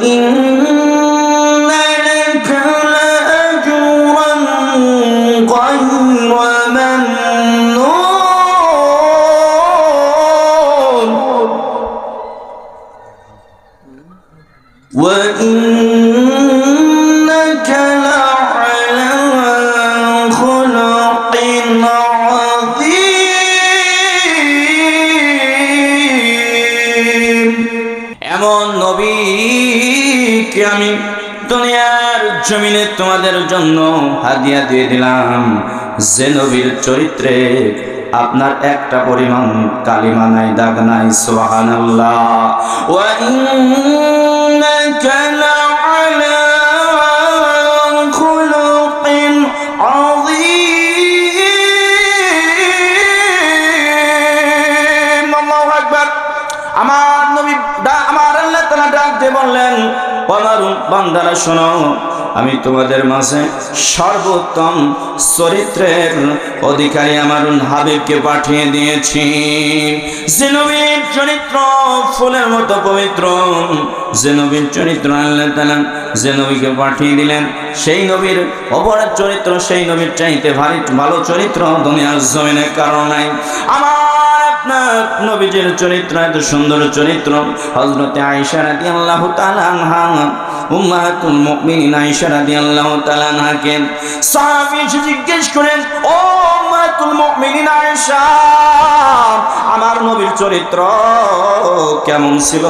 وإن তোমাদের জন্য হাদিয়া দিয়ে দিলাম। যে নবীর চরিত্রে আপনার একটা পরিমাণ কালিমা নাই, দাগ নাই আকবার। আমার নবী আমার আল্লাহ তাআলা ডাক দিয়ে বললেন বান্দারা শোনো আমি তোমাদের মাঝে সর্বোত্তম চরিত্রের অধিকারী আমার হাবিবকে পাঠিয়ে দিয়েছি। যে নবীর চরিত্র ফুলের মতো পবিত্র জেনবীর চরিত্র আল্লাহ তাআলা যে পাঠিয়ে দিলেন, সেই নবীর অপরাধ চরিত্র, সেই নবীর চাইতে ভারী ভালো চরিত্র দুনিয়ার জমিনে কারণ নাই। আমার আপনার চরিত্র, এত সুন্দর চরিত্র হজরতে আয়েশা রাদিয়াল্লাহু তাআলা আনহা উম্মাহাতুল মুমিনিন আয়েশা রাদিয়াল্লাহু তাআলা নাকে সাহাবী এসে জিজ্ঞেস করেন, ও উম্মাহাতুল মুমিনিন আয়েশা, আমার নবীর চরিত্র কেমন ছিল?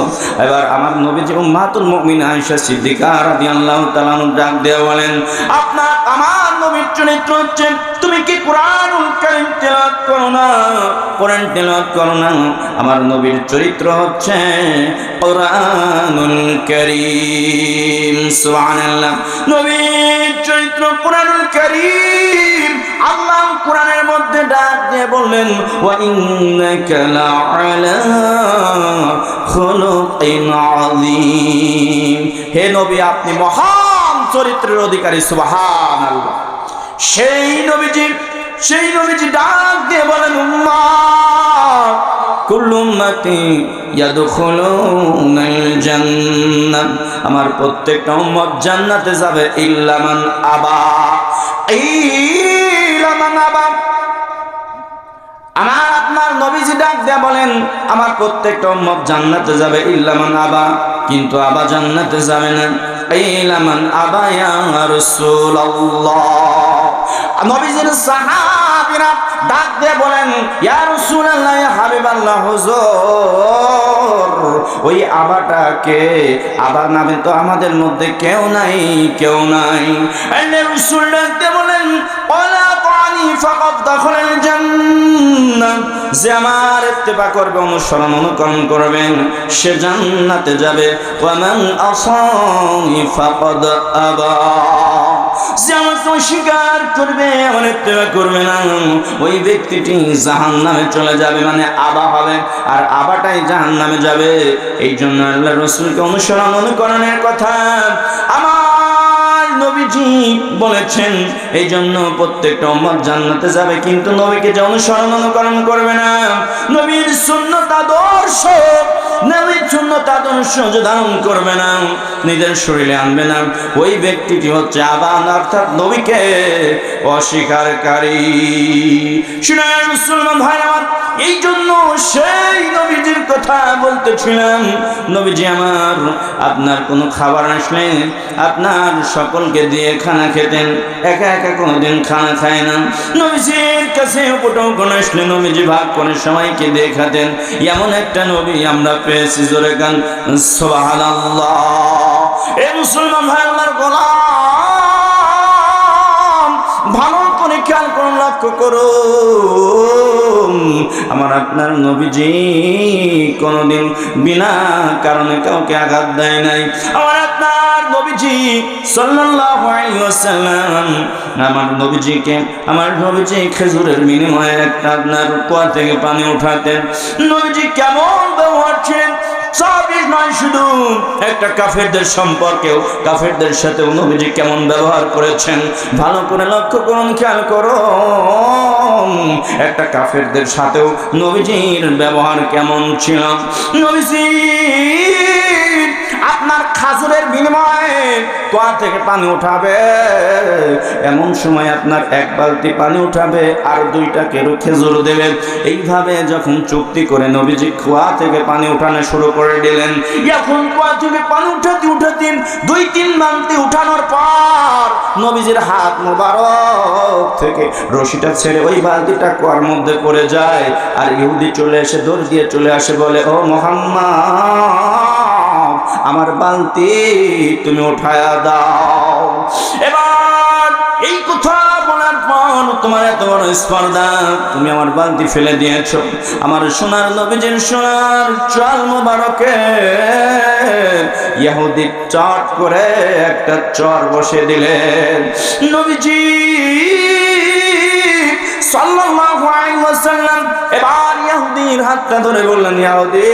এবার আমার নবীজি উম্মাহাতুল মুমিনিন আয়েশা সিদ্দিকা রাদিয়াল্লাহু তাআলা ডাক দেওয়া বলেন, আপনার, আমার নবীর চরিত্র হচ্ছে, তুমি কি কোরআনুল কারীম তেলাওয়াত করো না? কোরআন তেলাওয়াত করো না। আমার নবীর চরিত্র হচ্ছে কোরআনুল কারীম। সুবহানাল্লাহ। নবীর চরিত্র কোরআনুল কারীম। আল্লাহ কোরআনের মধ্যে ডাক দিয়ে বললেন, ওয়া ইন্নাকা লাআলা খুলুকিন আযীম। হে নবী, আপনি মহান চরিত্রের অধিকারী, সুবহানাল্লাহ। সেই নবীজি সেই নবীজি ডাক দিয়ে বলেন আমার প্রত্যেকটা উম্মত জান্নাতে যাবে, ইল্লা মান আবা, ইল্লা আবা। আমার আপনার নবীজি ডাক দেয়া বলেন, আমার প্রত্যেকটা উম্মত জান্নাতে যাবে ইল্লামান আবা, কিন্তু আবা জান্নাতে যাবে না। ইল্লামান আবা ইয়া রাসূলুল্লাহ। নবীজির সাহাবীরা ডাক দিয়ে বলেন, ইয়া রাসূলুল্লাহ, ইয়া হাবিবাল্লাহ, হুজুর, ওই আবাটাকে আবার নামে তো আমাদের মধ্যে কেউ নাই কেউ নাই। রাসূল ডাক জান্নাহ যে আমার করবে, অনুসরণ অনুকরণ সে জান্নাতে যাবে। করবে ইত্তেবা করবে না। ওই ব্যক্তিটি জাহান নামে চলে যাবে মানে আবা হবে, আর আবাটাই জাহান নামে যাবে। এই জন্য আল্লাহ রসুলকে অনুসরণ অনুকরণের কথা, আমার নবীজি বলেছেন এই জন্য প্রত্যেকটা উম্মত জান্নাতে যাবে, কিন্তু নবীকে যে অনুসরণ অনুকরণ করবে না। নবীর সুন্নত আদর্শ, নবীর সুন্নত আদর্শ যে ধারণ করবে না, নিজের শরীরে আনবে না। ওই ব্যক্তিটি হচ্ছে আবান, অর্থাৎ নবীকে অস্বীকারী। শুনে মুসলমান ভাই আমার এই জন্য সেই নবীজির কথা বলতেছিলাম, নবীজি আমার, আপনার কোনো খাবার আসলে আপনার সকলকে দিয়ে খানা খেতেন, একা একা কোনোদিন খানা খায় না। নবীজির কাছে উপটৌকন আসলে নবীজি ভাগ করে সবাইকে দিয়ে খাতেন। এমন একটা নবী আমরা পেয়েছি, জোরে গান সোহান এ মুসলমান ভাই আল্লাহর গোলাম! লক্ষ্য করুন আমার আপনার নবীজি কোনোদিন বিনা কারণে কাউকে আঘাত দেয় নাই। আমার আপনার নবীজি সাল্লাল্লাহু আলাইহি ওয়াসাল্লাম, আমার নবীজিকে, আমার নবীজি খেজুরের বিনিময়ে একটা আপনার কুয়া থেকে পানি উঠাতেন। নবীজি কেমন ব্যবহার ছিলেন? সাবির নয় শুধু। একটা কাফেরদের সম্পর্কেও, কাফেরদের সাথে নবীজি কেমন ব্যবহার করেছেন? ভালো করে লক্ষ্য করুন, খেয়াল করো একটা কাফেরদের সাথেও নবীজির ব্যবহার কেমন ছিল? নবীজি আপনার খাজুরের বিনিময়ে কোয়া থেকে পানি উঠাবে। এমন সময় আপনার এক বালতি পানি উঠাবে আর দুইটা কেরো খেজুর দেবেন এইভাবে যখন চুক্তি করে নবীজি কুয়া থেকে পানি উঠানো শুরু করে দিলেন। এখন কুয়া থেকে পানি উঠাতে উঠাতে দুই তিন বালতি উঠানোর পর নবীজির হাত মোবারক থেকে রশিটা ছেড়ে ওই বালতিটা কুয়ার মধ্যে পড়ে যায়। আর ইহুদি চলে এসে দৌড় দিয়ে চলে আসে বলে, ও মোহাম্মদ! আমার বালতি তুমি উঠায়া দাও। এবার এই কথা বলার পর তোমার এত বড় স্পর্ধা, তুমি আমার বালতি ফেলে দিয়েছ। আমার সোনার নবীজির সোনার চাল মোবারকে ইহুদি চট করে একটা চর বসে দিলেন। নবীজি সাল্লাল্লাহু আলাইহি ওয়াসাল্লাম এবার ইহুদির হাতটা ধরে বললেন, ইহুদি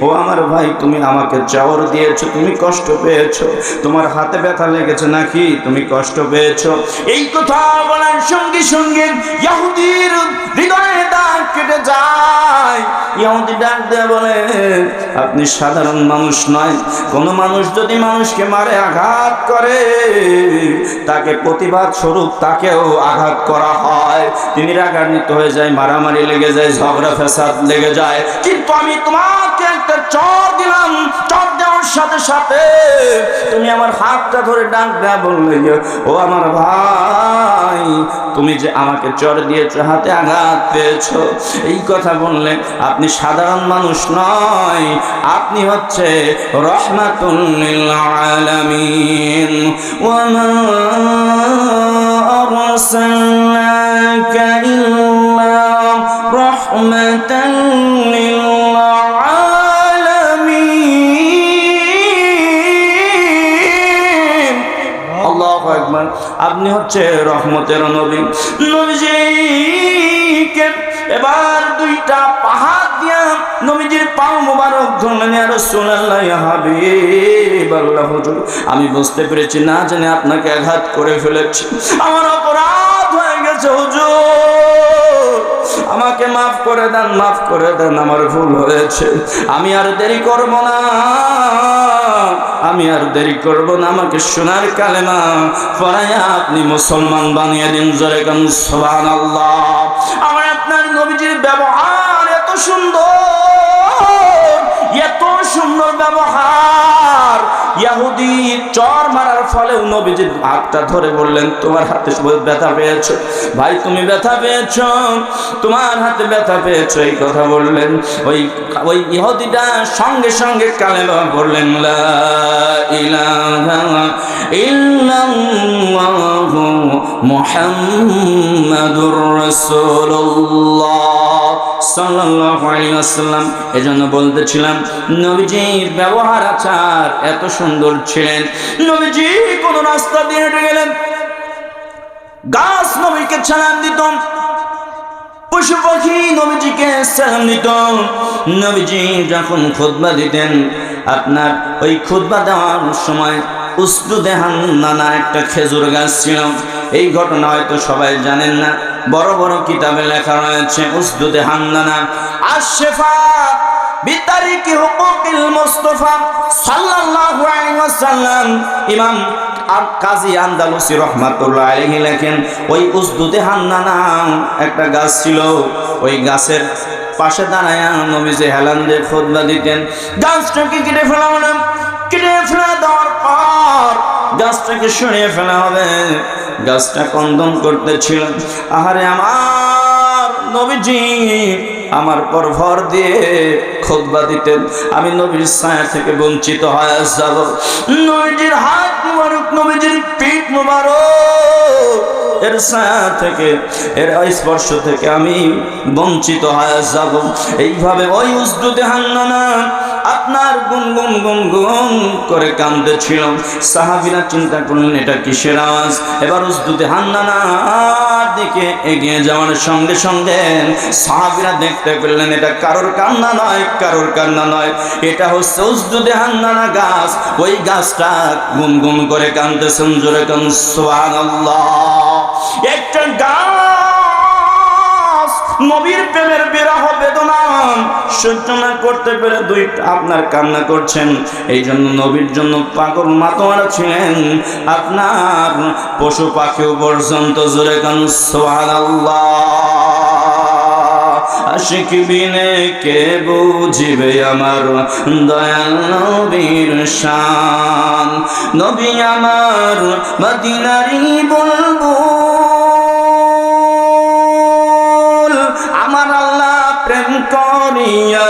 ও আমার ভাই, তুমি আমাকে চাওয়ার দিয়েছ, তুমি কষ্ট পেয়েছ। তোমার হাতে ব্যথা লেগেছে নাকি? তুমি কষ্ট পেয়েছ। এই কথা বলার সঙ্গে সঙ্গে ইহুদির হৃদয়ে দাগ কেটে যায়। ইহুদি ডাক দিয়ে বলে, আপনি সাধারণ মানুষ নয়। কোন মানুষ যদি মানুষকে মারে, আঘাত করে, তাকে প্রতিবাদ স্বরূপ তাকেও আঘাত করা হয়। তিনি রাগান্বিত হয়ে যায়, মারামারি লেগে যায়, ঝগড়া ফেসাদ লেগে যায়। কিন্তু আমি তোমাকে একটা চর দিলাম, চর দেওয়ার সাথে সাথে তুমি আমার হাতটা ধরে ডাক দেয়া বললে, ও আমার ভাই, তুমি যে আমাকে চর দিয়েছ, হাতে আঘাত পেয়েছ। এই কথা বললে, আপনি সাধারণ মানুষ নয়, আপনি হচ্ছে রহমাতুল্লিল আলামিন। আপনি হচ্ছে রহমতের নবী। নবীজিকে এবার দুইটা পাহাড় দিয়া নবীজির পাও মোবারক ধরলেন আরও সোনাল্লাহ হাবিব আল্লাহ হুজুর, আমি বুঝতে পেরেছি, না জানি আপনাকে আঘাত করে ফেলেছি। আমার অপরাধ হয়ে গেছে, হুজুর। আমাকে মাফ করে দেন, মাফ করে দেন, আমার ভুল হয়েছে। আমি আর দেরি করব না। আমি আর দেরি করব না, আমাকে সোনার কালেমা পড়াইয়া আপনি মুসলমান বানিয়ে দিন, জোরে গান, সুবহানাল্লাহ। আমার আপনার নবীজির ব্যবহার এত সুন্দর এত সুন্দর ব্যবহার। ইয়াহুদি চর মারার ফলে নবীজির হাতটা ধরে বললেন, তোমার হাতে ব্যথা পেয়েছ? ভাই, তুমি ব্যথা পেয়েছ? তোমার হাতে ব্যথা পেয়েছ, এই কথা বললেন। ওই ওই ইহুদিটা সঙ্গে সঙ্গে কালেমা বললেন লা ইলাহা ইল্লাল্লাহু মুহাম্মাদুর রাসূলুল্লাহ। সাল্লাল্লাহু এজন্য বলতেছিলাম, নবীজির ব্যবহার আচার এত সুন্দর ছিলেন। নবীজি কোন রাস্তা দিয়ে হেঁটে গেলেন। গাছ নবীকে সালাম দিত পশু পাখি নবীজিকে সালাম দিত নবীজি যখন খুতবা দিতেন, আপনার ওই খুতবা দেওয়ার সময় উস্তুদে হান্নানা একটা খেজুর গাছ ছিল। এই ঘটনা হয়তো সবাই জানেন না। বড় বড় কিতাবে লেখা রয়েছে উস্তুদে হান্নানা আশেফা বিতারিকি হুকুকিল মুস্তাফা সাল্লাল্লাহু আলাইহি ওয়াসাল্লাম ইমাম আর কাজী আন্দালুসি রহমাতুল্লাহ আলাইহি লেখেন, ওই উসদুদে হান্নানা একটা গাছ ছিল, ওই গাছের পাশে দাঁড়ায় নবীজি হেলান দিয়ে খুতবা দিতেন। গাছটাকে কেটে ফেলা হলো কেটে ফেলা দেওয়ার পর গাছটাকে সরিয়ে ফেলা হবে। গাছটা কন্দন করতেছিল। আহারে আমার নবীজি আমার পর ভর দিয়ে খোদবা দিতেন। আমি নবীর ছায়া থেকে বঞ্চিত হয়ে যাব। নবীজির হাত মুবারক, নবীজির পিঠ এর থেকে, এর স্পর্শ থেকে আমি বঞ্চিত হয়ে যাব। এইভাবে ওই উসদুতে আপনার করে সাহাবিরা চিন্তা করলেন, এটা এবার উসদুতে দিকে এগিয়ে যাওয়ার সঙ্গে সঙ্গে সাহাবিরা দেখতে পেলেন, এটা কারোর কান্না নয়, কারোর কান্না নয়। এটা হচ্ছে উসদুদে হান্নানা গাছ। ওই গাছটা গুনগুন করে কাঁদতেছেন জোরে কান সুবহানাল্লাহ। একটা গাছ নবীর সহ্য না করতে পেরে আপনার করছেন। এই জন্য নবীর জন্য আপনার পশু পাখিও পর্যন্ত জোরে কান সোহানাল্লাহ আশিক বিনে কে বুঝিবে আমার দয়াল নবীর শান? নবী আমার মদিনারি বলব আমার আল্লাহ প্রেম করিয়া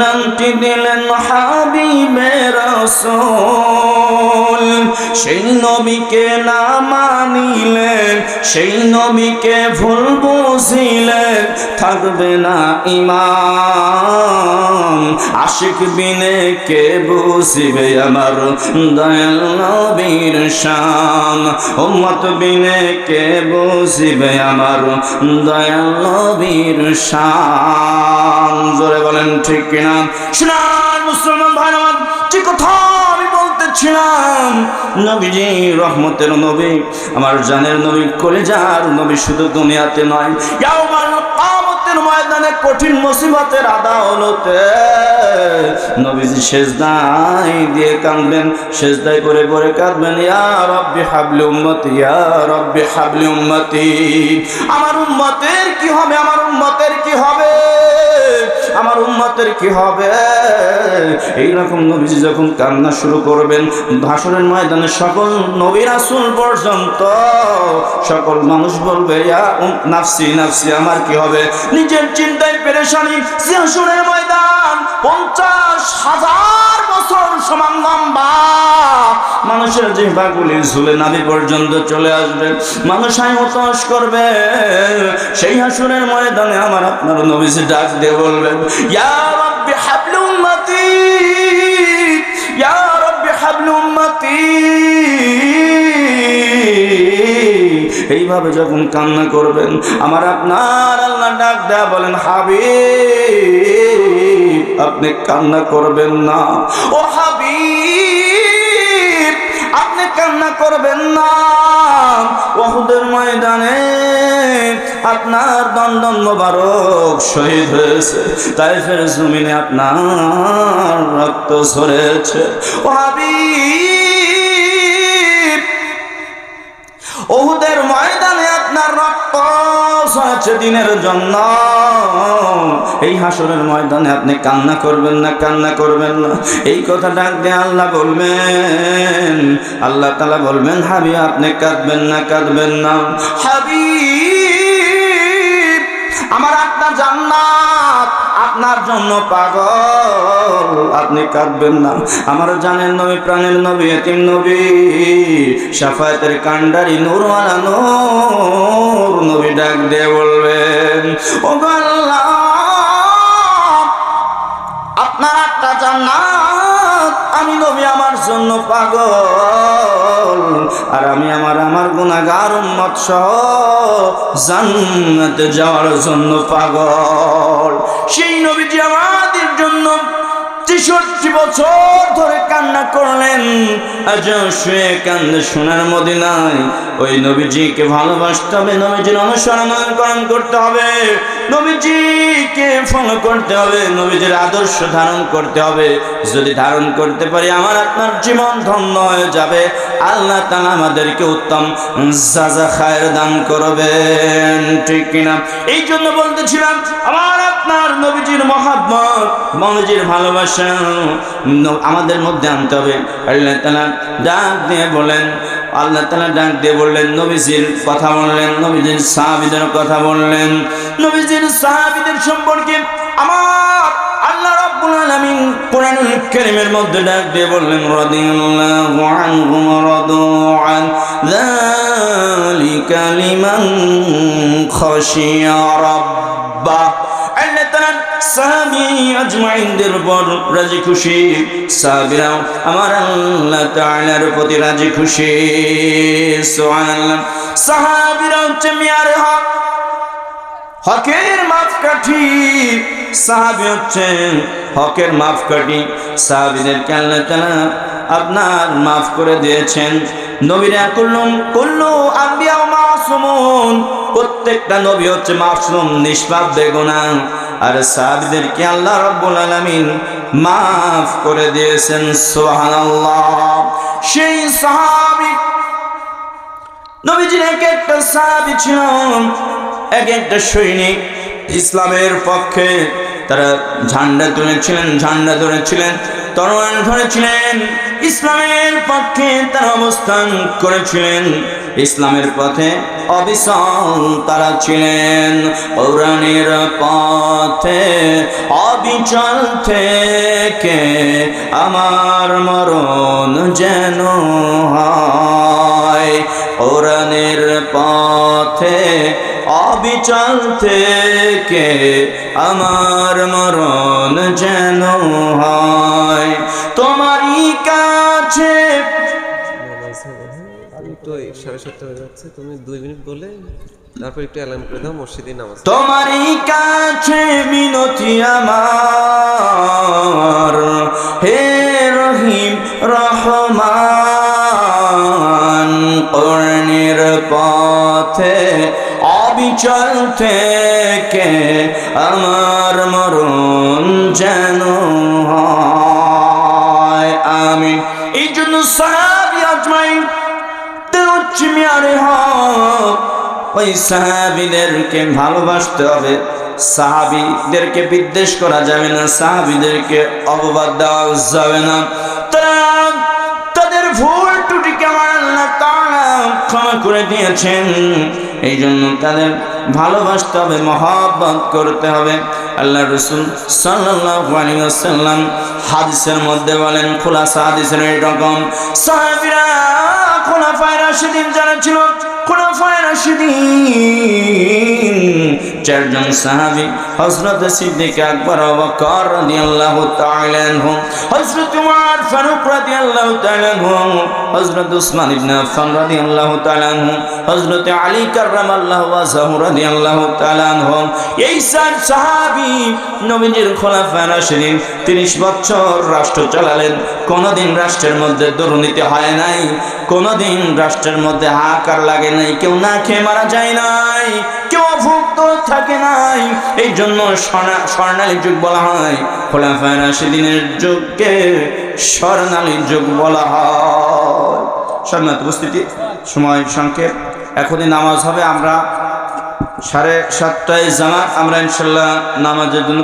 নামটি দিলেন হাবিবে রসুল। সেই নবীকে না মানিলেন, সেই নবীকে ভুল বুঝিলেন, থাকবে না ইমান। আশিক বিনে কে বুঝিবে আমার দয়াল নবীর শান? উম্মত বিনে কে বুঝিবে আমার দয়াল নবীর শান? জোরে বলেন ঠিক কিনা? শোনান মুসলমান ভাই যে কথা। আমি নবীজি রহমতের নবী, আমার জানের নবী কলেজার নবী শুধু দুনিয়াতে নয় ময়দানে কঠিন মুসিবতের আদালতে। নবীজি সেজদায় দিয়ে কাঁদবেন সেজদায় করে করে কাঁদবেন, ইয়া রব্বি হাবলি উম্মতি, ইয়া রব্বি হাবলি উম্মতি। আমার উম্মতের কি হবে? আমার উম্মতের কি হবে? আমার উম্মতের কি হবে? এইরকম নবীজি যখন কান্না শুরু করবেন, ভাষণের ময়দানে সকল নবী রাসূল পর্যন্ত সকল মানুষ বলবে নাফসি নাফসি, আমার কি হবে? নিজের চিন্তায় পেরেশানি সিংহাসনের ময়দান, পঞ্চাশ হাজার বছর সমান লম্বা। মানুষের জিহ্বাগুলি ঝুলে নাভি পর্যন্ত চলে আসবে। মানুষ হতাশ করবে। সেই হাসুরের ময়দানে আমার আপনার নবীজি ডাক দিয়ে বলবেন এইভাবে যখন কান্না করবেন, আমার আপনার আল্লাহ ডাক দেয়া বলেন হাবি আপনি কান্না করবেন না। ও কান্না করবেন না। ওহুদের ময়দানে আপনার দন্দন মোবারক শহীদ হয়েছে। তাই ফের জমিনে আপনার রক্ত সরেছে ও হাবি ওহুদের ময়দানে আপনার রক্ত সরাচ্ছে দিনের জন্য। এই হাসরের ময়দানে আপনি কান্না করবেন না, কান্না করবেন না। এই কথা ডাক দিয়ে আল্লাহ বলবেন, আল্লাহ তালা বলবেন হাবি আপনি কাঁদবেন না কাঁদবেন না। হাবি আমার আপনার জান্নাত। আপনার জন্য পাগল। আপনি কাঁদবেন না। আমার জানেন নবী, প্রাণের নবী, এতিম নবী, সাফায়াতের কান্ডারি নূরওয়ালা নূর। নবী ডাক দিয়ে বলবেন, ও আপনার একটা জান্নাত, আমি নবী আমার জন্য পাগল। আর আমি আমার আমার গুণাগার উম্মত সহ জান্নাতে যাওয়ার জন্য পাগল। সেই নবীজি আমাদের জন্য তেষট্টি বছর ধরে কান্না করলেন। আজ শুয়ে কান্দে সোনার মদিনায়। ওই নবীজিকে ভালোবাসতে হবে, নবীজির অনুসরণ অনুকরণ করতে হবে। নবীজিকে ফলো করতে হবে, নবীজির আদর্শ ধারণ করতে হবে। যদি ধারণ করতে পারি, আমার আপনার জীবন ধন্য হয়ে যাবে। আল্লাহ তালা আমাদেরকে উত্তম জাজা খায়ের দান করবেন, ঠিক কিনা? এই জন্য বলতেছিলাম, আমার আপনার নবীজির মহাব্বত, নবীজির ভালোবাসা আমাদের মধ্যে আনতে হবে। আল্লাহ তালা ডাক দিয়ে বলেন, আল্লাহ তালা ডাক দিয়ে বললেন, নবীজির কথা বললেন, নবীজির সাহাবিদের কথা বললেন। নবীজির সাহাবিদের সম্পর্কে আমার আল্লাহ রাব্বুল আলামিন কোরআনুল কারীমের মধ্যে ডাক দিয়ে বললেন, রাদিয়াল্লাহু আনহুম রাদু আন যালিকা লিমান খাশিয়া রাব্বা আল্লাহ তাআলা সাহাবী আজমাইনদের উপর রাজি খুশি? সাহাবীরাও আমার আল্লাহ তাআলার রাজি খুশি। সুবহানাল্লাহ। সাহাবীরা হচ্ছে মিয়ারে হক। হকের মাপকাঠি। সাহাবি হচ্ছেন হকের মাপকাঠি। সাহাবিদেরকে আল্লাহ তাআলা আপনার মাফ করে দিয়েছেন। নবীরা কুল্লুম কুল্লু আম্বিয়া মাসুমুন। প্রত্যেকটা নবী হচ্ছে মাসুম নিষ্পাপ, বেগুনা। আর সাহাবিদেরকে আল্লাহ রব্বুল আলামিন মাফ করে দিয়েছেন, সুবহানাল্লাহ। সেই সাহাবী, নবীজির এক একটা সাহাবী ছিল এক একটা সৈনিক ইসলামের পক্ষে। তারা ঝান্ডা তুলেছিলেন, ঝান্ডা ধরেছিলেন। তরোয়াল ধরেছিলেন। ইসলামের পক্ষে তারা অবস্থান করেছিলেন। ইসলামের পথে অবিচল তারা ছিলেন। পৌরাণের পথে অবিচল থেকে আমার মরণ যেন হয়। কোরআনের পথে অবিচল থেকে আমার মরণ যেন হয়। তোমারই কাছে তো সাড়ে সাতটা হয়ে যাচ্ছে তুমি দুই মিনিট বলে তারপর একটু অ্যালার্ম করে দাও মসজিদে নামাজ তোমারই কাছে মিনতি আমার। হে রহিম রহমান কর্ণের পথে অবিচল থেকে আমার মরণ যেন আমি এই জন্য সাহাবি আজমাইন উচ্চ মেয়ারে হক। ওই সাহাবিদেরকে ভালোবাসতে হবে। সাহাবিদেরকে বিদ্বেষ করা যাবে না, সাহাবিদেরকে অপবাদ দেওয়া যাবে না। তাদের ভুল ত্রুটিকে আমার আল্লাহ ক্ষমা করে দিয়েছেন। এই জন্য তাদের ভালোবাসতে হবে, মহাব্বত করতে হবে। আল্লাহ রসুল সাল্লাম হাদিসের মধ্যে বলেন, খোলাসা হাদিসের এইরকম সাহাবিরা খোলাফায়ে রাশিদিন যারা ছিল, খোলাফায় রাশিদিন চারজন সাহাবি হযরত সিদ্দিক আকবর আবু বকর রাদিয়াল্লাহু তাআলা আনহু, হযরত উমর ফারুক রাদিয়াল্লাহু তাআলা আনহু, হযরত উসমান ইবনে আফফান রাদিয়াল্লাহু তাআলা আনহু, হযরত আলী কাররামাল্লাহু ওয়াজহু রাদিয়াল্লাহু তাআলা আনহু। এই চার সাহাবী নবীজির খোলাফায়ে রাশিদিন 30 বছর রাষ্ট্র চালালেন। কোনদিন রাষ্ট্রের মধ্যে দুর্নীতি হয় নাই, কোনদিন রাষ্ট্রের মধ্যে হাহাকার লাগে নাই, কেউ না খেয়ে মারা যায় নাই। থাকে নাই। এই জন্য স্বর্ণালী যুগ বলা হয়। খোলাফায় রাশিদিনের যুগকে স্বর্ণালী যুগ বলা হয়। সম্মানিত উপস্থিতি, সময় সংক্ষেপ। এখনই নামাজ হবে, আমরা সাড়ে সাতটায় জামাত, আমরা ইনশাল্লাহ নামাজের জন্য